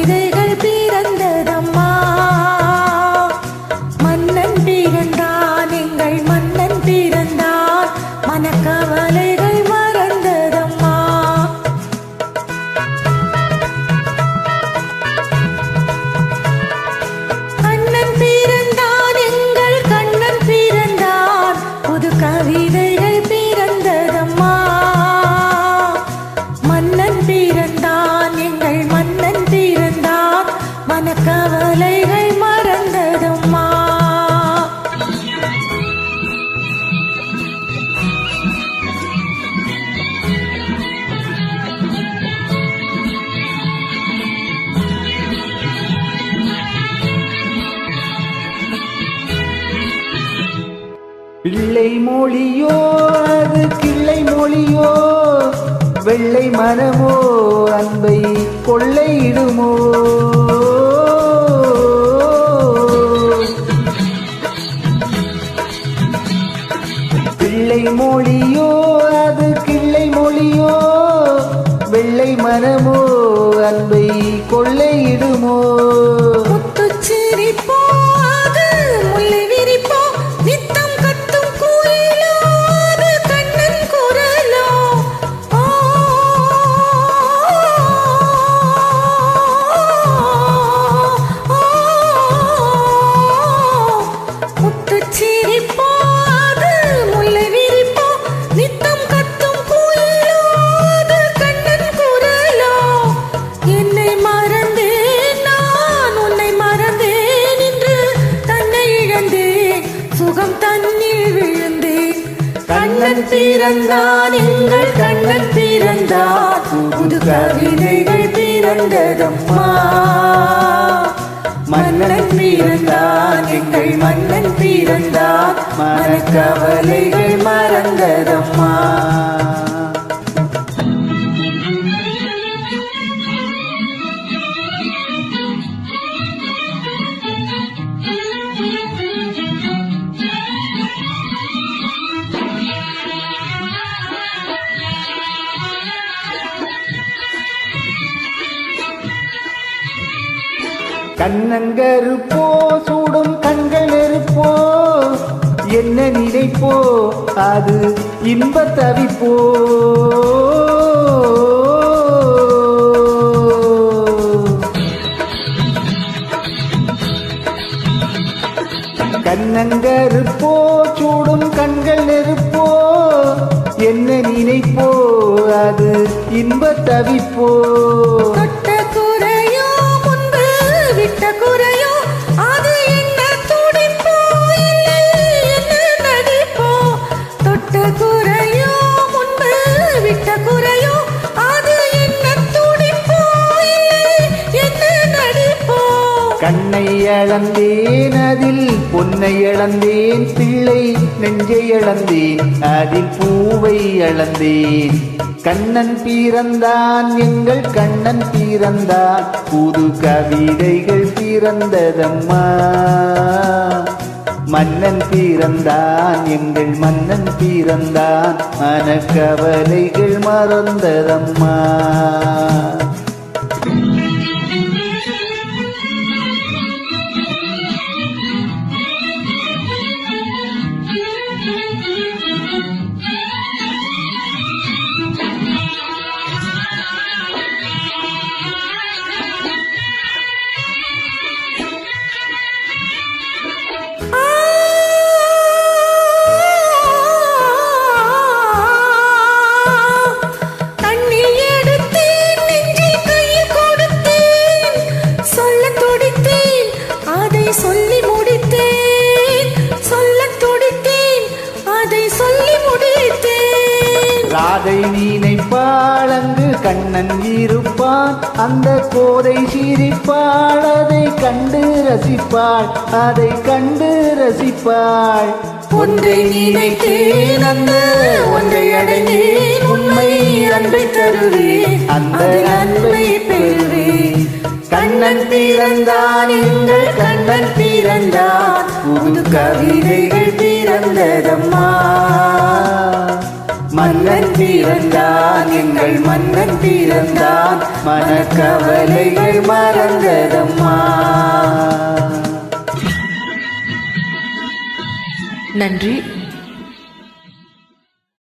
விதைகள் பீ அலைகள் மறந்ததம்மா. பிள்ளை மொழியோ அது கிள்ளை மொழியோ வெள்ளை மரமோ அன்பை கொள்ளையிடுமோ. கண்ணன் பிறந்தான் எங்கள் கண்ணன் பிறந்தான். புது கவிதைகள் பிறந்ததம்மா. மன்னன் பிறந்தான் எங்கள் மன்னன் பிறந்தான். மனக்கவலைகள் மறந்ததம்மா. கண்ணங்கருப்போ சூடும் கண்கள் நெருப்போ என்ன நினைப்போ அது இன்ப தவிப்போ. கண்ணங்கருப்போ சூடும் கண்கள் நெருப்போ என்ன நினைப்போ அது இன்ப தவிப்போ. இழந்தேன் அதில் பொன்னை இழந்தேன் பிள்ளை நெஞ்சை இழந்தேன் அதில் பூவை இழந்தேன். கண்ணன் பிறந்தான் எங்கள் கண்ணன் பிறந்தான் புது கவிதைகள் பிறந்ததம்மா. மன்னன் பிறந்தான் எங்கள் மன்னன் பிறந்தான் மனக்கவலைகள் மறந்ததம்மா. கண்ணன் இருப்பான் அந்த கோதை சிரிப்பாள் அதை கண்டு ரசிப்பாள் அதை கண்டு ரசிப்பாள். ஒன்றை நினைத்தேன் அந்த ஒன்றை அடைந்தேன் உண்மை அன்பை தருவேன். அந்த அன்பை பெறுவேன். கண்ணன் பிறந்தான் எங்கள் கண்ணன் பிறந்தான். புது கவிதைகள் பிறந்ததம்மா. மன்னன் பிறந்தான் எங்கள் மன்னன் பிறந்தான். மனக்கவலைகள் மறந்ததம்மா. நன்றி.